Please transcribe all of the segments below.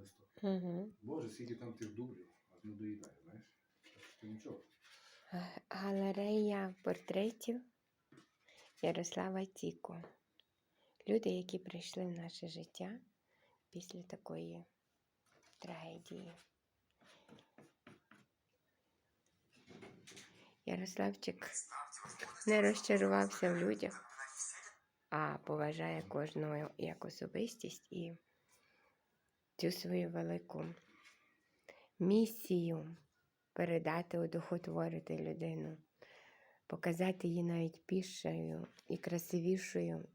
листок. Угу. Боже, скільки там тих дублів, аж не доїдає, знаєш? Що нічого. Галерея портретів Ярослава Тіко. Люди, які прийшли в наше життя після такої трагедії. Ярославчик не розчарувався в людях, а поважає кожного як особистість і цю свою велику місію передати, одухотворити людину, показати її навіть більшою і красивішою,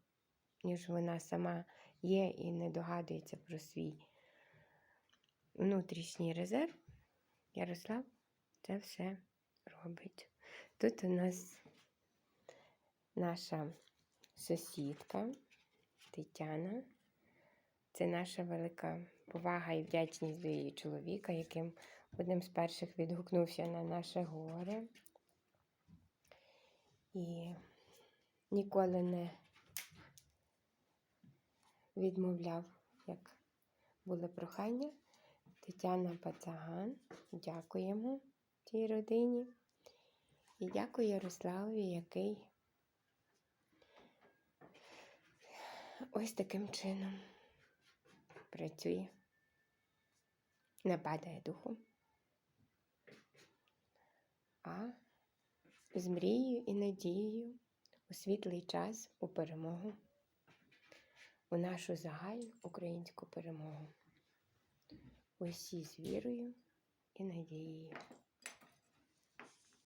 ніж вона сама є і не догадується про свій внутрішній резерв. Ярослав це все робить. Тут у нас наша сусідка Тетяна. Це наша велика повага і вдячність до її чоловіка, яким одним з перших відгукнувся на наше горе. І ніколи не відмовляв, як були прохання. Тетяна Пацаган. Дякуємо цій родині. І дякую Ярославові, який ось таким чином працює, не падає духом, а з мрією і надією у світлий час у перемогу, у нашу загальну українську перемогу. Усі з вірою і надією.